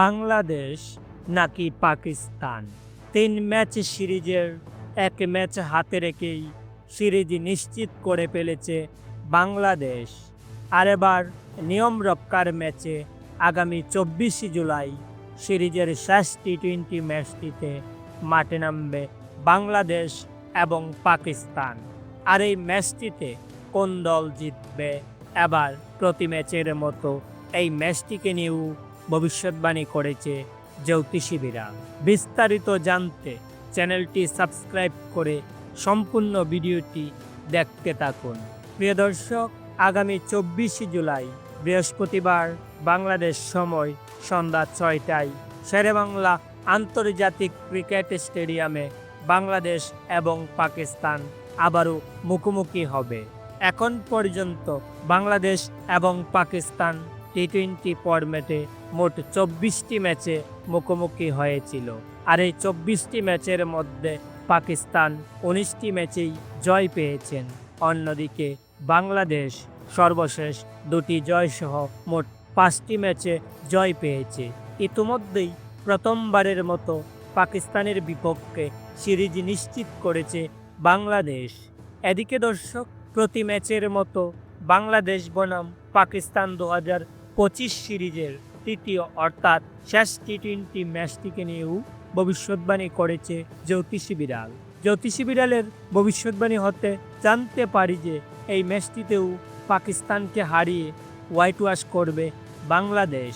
বাংলাদেশ নাকি পাকিস্তান? তিন ম্যাচ সিরিজের এক ম্যাচ হাতে রেখেই সিরিজ নিশ্চিত করে ফেলেছে বাংলাদেশ। আর এবার নিয়ম রক্ষার ম্যাচে আগামী চব্বিশে জুলাই সিরিজের শেষ টি টোয়েন্টি ম্যাচটিতে মাঠে নামবে বাংলাদেশ এবং পাকিস্তান। আর এই ম্যাচটিতে কোন দল জিতবে? এবার প্রতি ম্যাচের মতো এই ম্যাচটিকে নিয়েও ভবিষ্যৎবাণী করেছে জ্যোতিষীবিরা। বিস্তারিত জানতে চ্যানেলটি সাবস্ক্রাইব করে সম্পূর্ণ ভিডিওটি দেখতে থাকুন। প্রিয় দর্শক, আগামী চব্বিশে জুলাই, বৃহস্পতিবার, বাংলাদেশ সময় সন্ধ্যা ছয়টায়, শেরেবাংলা আন্তর্জাতিক ক্রিকেট স্টেডিয়ামে বাংলাদেশ এবং পাকিস্তান আবারও মুখোমুখি হবে। এখন পর্যন্ত বাংলাদেশ এবং পাকিস্তান টি টোয়েন্টি ফরম্যাটে মোট চব্বিশটি ম্যাচে মুখোমুখি হয়েছিল। আর এই চব্বিশটি ম্যাচের মধ্যে পাকিস্তান উনিশটি ম্যাচেই জয় পেয়েছেন। অন্যদিকে বাংলাদেশ সর্বশেষ দুটি জয়সহ মোট পাঁচটি ম্যাচে জয় পেয়েছে। ইতিমধ্যেই প্রথমবারের মতো পাকিস্তানের বিপক্ষে সিরিজ নিশ্চিত করেছে বাংলাদেশ। এদিকে দর্শক, প্রতি ম্যাচের মতো বাংলাদেশ বনাম পাকিস্তান দু হাজার পঁচিশ সিরিজের তৃতীয় অর্থাৎ শেষ টি টোয়েন্টি ম্যাচটিকে নিয়েও ভবিষ্যৎবাণী করেছে জ্যোতিষী বিড়াল। জ্যোতিষী বিড়ালের ভবিষ্যৎবাণী হতে জানতে পারি যে এই ম্যাচটিতেও পাকিস্তানকে হারিয়ে হোয়াইট ওয়াশ করবে বাংলাদেশ।